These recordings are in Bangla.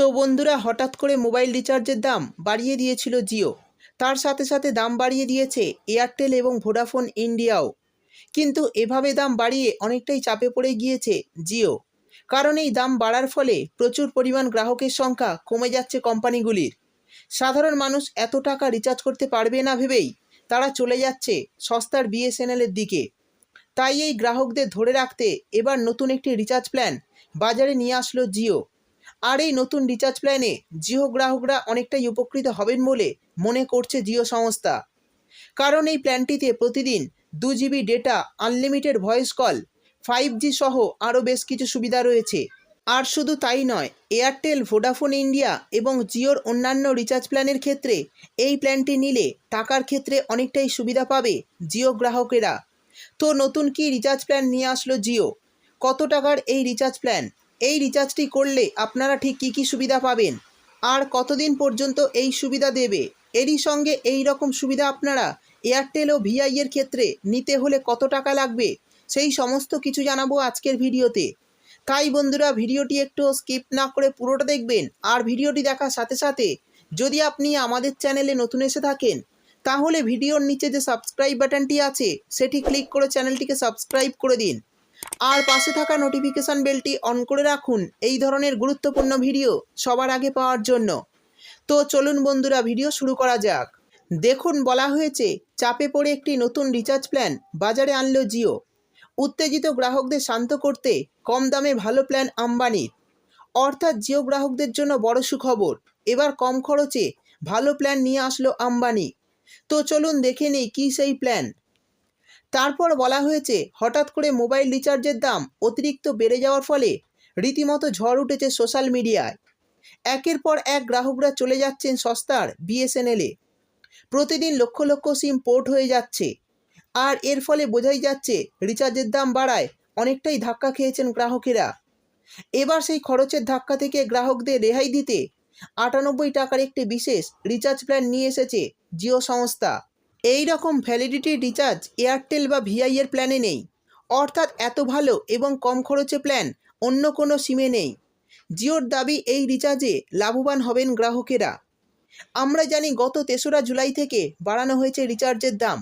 তো বন্ধুরা, হঠাৎ করে মোবাইল রিচার্জের দাম বাড়িয়ে দিয়েছিল জিও। তার সাথে সাথে দাম বাড়িয়ে দিয়েছে এয়ারটেল এবং ভোডাফোন ইন্ডিয়াও। কিন্তু এভাবে দাম বাড়িয়ে অনেকটাই চাপে পড়ে গিয়েছে জিও। কারণ এই দাম বাড়ার ফলে প্রচুর পরিমাণ গ্রাহকের সংখ্যা কমে যাচ্ছে কোম্পানিগুলির। সাধারণ মানুষ এত টাকা রিচার্জ করতে পারবে না ভেবেই তারা চলে যাচ্ছে সস্তার বিএসএনএলের দিকে। তাই এই গ্রাহকদের ধরে রাখতে এবার নতুন একটি রিচার্জ প্ল্যান বাজারে নিয়ে আসলো জিও। আর এই নতুন রিচার্জ প্ল্যানে জিও গ্রাহকরা অনেকটাই উপকৃত হবেন বলে মনে করছে জিও সংস্থা। কারণ এই প্ল্যানটিতে প্রতিদিন দু GB data unlimited voice call five G সহ আরও বেশ কিছু সুবিধা রয়েছে। আর শুধু তাই নয় এয়ারটেল ভোডাফোন ইন্ডিয়া এবং জিওর অন্যান্য রিচার্জ প্ল্যানের ক্ষেত্রে এই প্ল্যানটি নিলে টাকার ক্ষেত্রে অনেকটাই সুবিধা পাবে জিও গ্রাহকেরা। তো নতুন কি রিচার্জ প্ল্যান নিয়ে আসলো জিও? কত টাকার এই রিচার্জ প্ল্যান এই রিচার্জটি করলে আপনারা ঠিক কী কী সুবিধা পাবেন? আর কতদিন পর্যন্ত এই সুবিধা দেবে? এরই সঙ্গে এই রকম সুবিধা আপনারা এয়ারটেল ও ভিআই এর ক্ষেত্রে নিতে হলে কত টাকা লাগবে? সেই সমস্ত কিছু জানাব আজকের ভিডিওতে। তাই বন্ধুরা, ভিডিওটি একটু স্কিপ না করে পুরোটা দেখবেন আর ভিডিওটি দেখার সাথে সাথে যদি আপনি আমাদের চ্যানেলে নতুন এসে থাকেন, তাহলে ভিডিওর নিচে যে সাবস্ক্রাইব বাটনটি আছে, সেটি ক্লিক করে চ্যানেলটিকে সাবস্ক্রাইব করে দিন। আর পাশে থাকা নোটিফিকেশান বেলটি অন করে রাখুন। এই ধরনের গুরুত্বপূর্ণ ভিডিও সবার আগে পাওয়ার জন্য। তো চলুন বন্ধুরা ভিডিও শুরু করা যাক। দেখুন, বলা হয়েছে, চাপে পড়ে একটি নতুন রিচার্জ প্ল্যান বাজারে আনলো জিও। উত্তেজিত গ্রাহকদের শান্ত করতে কম দামে ভালো প্ল্যান আম্বানির অর্থাৎ জিও গ্রাহকদের জন্য বড় সুখবর। এবার কম খরচে ভালো প্ল্যান নিয়ে আসলো আম্বানি। তো চলুন দেখে নেই কী সেই প্ল্যান তারপর বলা হয়েছে, হঠাৎ করে মোবাইল রিচার্জের দাম অতিরিক্ত বেড়ে যাওয়ার ফলে রীতিমতো ঝড় উঠেছে সোশ্যাল মিডিয়ায়। একের পর এক গ্রাহকরা চলে যাচ্ছেন সস্তার বিএসএনএলে। প্রতিদিন লক্ষ লক্ষ সিম পোর্ট হয়ে যাচ্ছে। আর এর ফলে বোঝাই যাচ্ছে, রিচার্জের দাম বাড়ায় অনেকটাই ধাক্কা খেয়েছেন গ্রাহকেরা। এবার সেই খরচের ধাক্কা থেকে গ্রাহকদের রেহাই দিতে আটানব্বই টাকার একটি বিশেষ রিচার্জ প্ল্যান নিয়ে এসেছে জিও সংস্থা। এই রকম ভ্যালিডিটি রিচার্জ এয়ারটেল বা ভিআই এর প্ল্যানে নেই। অর্থাৎ এত ভালো এবং কম খরচে প্ল্যান অন্য কোনো সিমে নেই। জিওর দাবি, এই রিচার্জে লাভবান হবেন গ্রাহকেরা। আমরা জানি গত তেসরা জুলাই থেকে বাড়ানো হয়েছে রিচার্জের দাম।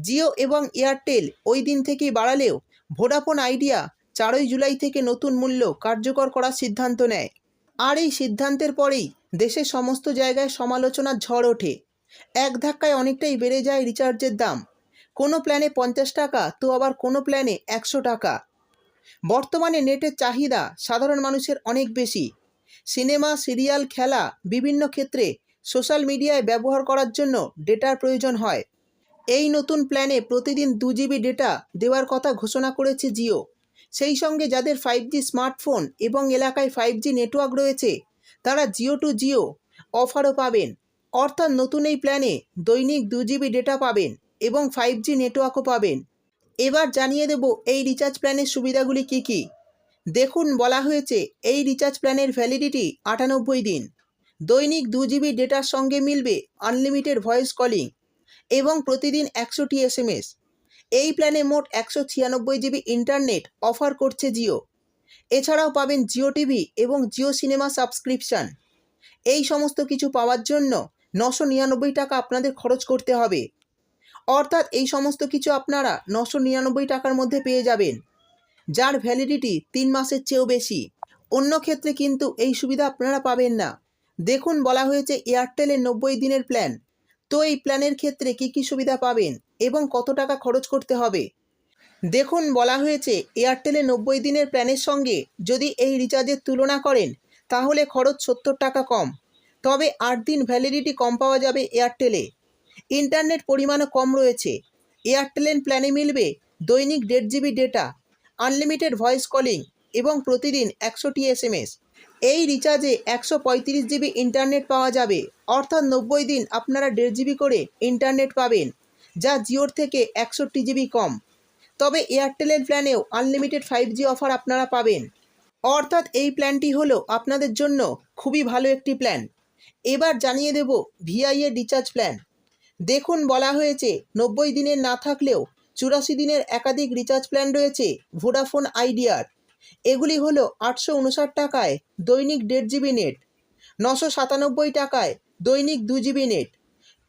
জিও এবং এয়ারটেল ওই দিন থেকেই বাড়ালেও ভোডাফোন আইডিয়া চারই জুলাই থেকে নতুন মূল্য কার্যকর করার সিদ্ধান্ত নেয়। আর এই সিদ্ধান্তের পরেই দেশের সমস্ত জায়গায় সমালোচনার ঝড় ওঠে। এক ধাক্কায় অনেকটাই বেড়ে যায় রিচার্জের দাম। কোনো প্ল্যানে পঞ্চাশ টাকা, তো আবার কোনো প্ল্যানে একশো টাকা। বর্তমানে নেটের চাহিদা সাধারণ মানুষের অনেক বেশি। সিনেমা, সিরিয়াল, খেলা, বিভিন্ন ক্ষেত্রে সোশ্যাল মিডিয়ায় ব্যবহার করার জন্য ডেটার প্রয়োজন হয়। এই নতুন প্ল্যানে প্রতিদিন দু জিবি ডেটা দেওয়ার কথা ঘোষণা করেছে জিও। সেই সঙ্গে যাদের ফাইভ জি স্মার্টফোন এবং এলাকায় ফাইভ জি নেটওয়ার্ক রয়েছে, তারা জিও টু জিও অফারও পাবেন। অর্থাৎ নতুন এই প্ল্যানে দৈনিক দু জিবি ডেটা পাবেন এবং ফাইভ জি নেটওয়ার্কও পাবেন। এবার জানিয়ে দেব এই রিচার্জ প্ল্যানের সুবিধাগুলি কি কি। দেখুন, বলা হয়েছে এই রিচার্জ প্ল্যানের ভ্যালিডিটি আটানব্বই দিন। দৈনিক দু জিবি ডেটার সঙ্গে মিলবে আনলিমিটেড ভয়েস কলিং এবং প্রতিদিন একশোটি এস এম এস এই প্ল্যানে মোট একশো ছিয়ানব্বই জিবি ইন্টারনেট অফার করছে জিও এছাড়াও পাবেন জিও টিভি এবং জিও সিনেমা সাবস্ক্রিপশান এই সমস্ত কিছু পাওয়ার জন্য নশো নিরানব্বই টাকা আপনাদের খরচ করতে হবে। অর্থাৎ এই সমস্ত কিছু আপনারা নশো নিরানব্বই টাকার মধ্যে পেয়ে যাবেন। যার ভ্যালিডিটি তিন মাসের চেয়েও বেশি। অন্য ক্ষেত্রে কিন্তু এই সুবিধা আপনারা পাবেন না। দেখুন, বলা হয়েছে এয়ারটেলের নব্বই দিনের প্ল্যান তো এই প্ল্যানের ক্ষেত্রে কি কি সুবিধা পাবেন এবং কত টাকা খরচ করতে হবে? দেখুন, বলা হয়েছে এয়ারটেলে নব্বই দিনের প্ল্যানের সঙ্গে যদি এই রিচার্জের তুলনা করেন, তাহলে খরচ সত্তর টাকা কম। তবে আট দিন ভ্যালিডিটি কম পাওয়া যাবে এয়ারটেলে ইন্টারনেট পরিমাণও কম রয়েছে। এয়ারটেলের প্ল্যানে মিলবে দৈনিক দেড় GB data unlimited voice calling এবং প্রতিদিন একশোটি এস এম এস এই রিচার্জে একশো পঁয়ত্রিশ জিবি ইন্টারনেট পাওয়া যাবে। অর্থাৎ নব্বই দিন আপনারা দেড় জিবি করে ইন্টারনেট পাবেন, যা জিওর থেকে একষট্টি জিবি কম। তবে এয়ারটেলের প্ল্যানেও আনলিমিটেড ফাইভ জি অফার আপনারা পাবেন। অর্থাৎ এই প্ল্যানটি হলো আপনাদের জন্য খুবই ভালো একটি প্ল্যান এবার জানিয়ে দেব ভিআই এর রিচার্জ প্ল্যান দেখুন, বলা হয়েছে, নব্বই দিনের না থাকলেও চুরাশি দিনের একাধিক রিচার্জ প্ল্যান রয়েছে ভোডাফোন আইডিয়ার এগুলি হলো আটশো উনষাট টাকায় দৈনিক দেড় জিবি নেট নশো সাতানব্বই টাকায় দৈনিক দু জিবি নেট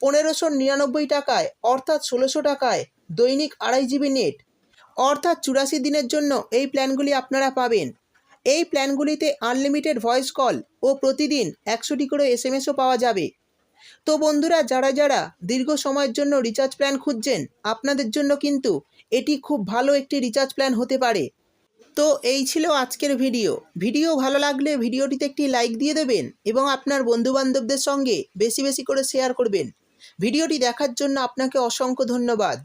পনেরোশো নিরানব্বই টাকায় অর্থাৎ ষোলোশো টাকায় দৈনিক আড়াই জিবি নেট অর্থাৎ চুরাশি দিনের জন্য এই প্ল্যানগুলি আপনারা পাবেন। এই প্ল্যানগুলিতে আনলিমিটেড ভয়েস কল ও প্রতিদিন একশোটি করে এস এম এসও পাওয়া যাবে। তো বন্ধুরা, যারা যারা দীর্ঘ সময়ের জন্য রিচার্জ প্ল্যান খুঁজছেন, আপনাদের জন্য কিন্তু এটি খুব ভালো একটি রিচার্জ প্ল্যান হতে পারে। তো এই ছিল আজকের ভিডিও। ভিডিও ভালো লাগলে ভিডিওটিতে একটি লাইক দিয়ে দেবেন এবং আপনার বন্ধুবান্ধবদের সঙ্গে বেশি বেশি করে শেয়ার করবেন। ভিডিওটি দেখার জন্য আপনাকে অসংখ্য ধন্যবাদ।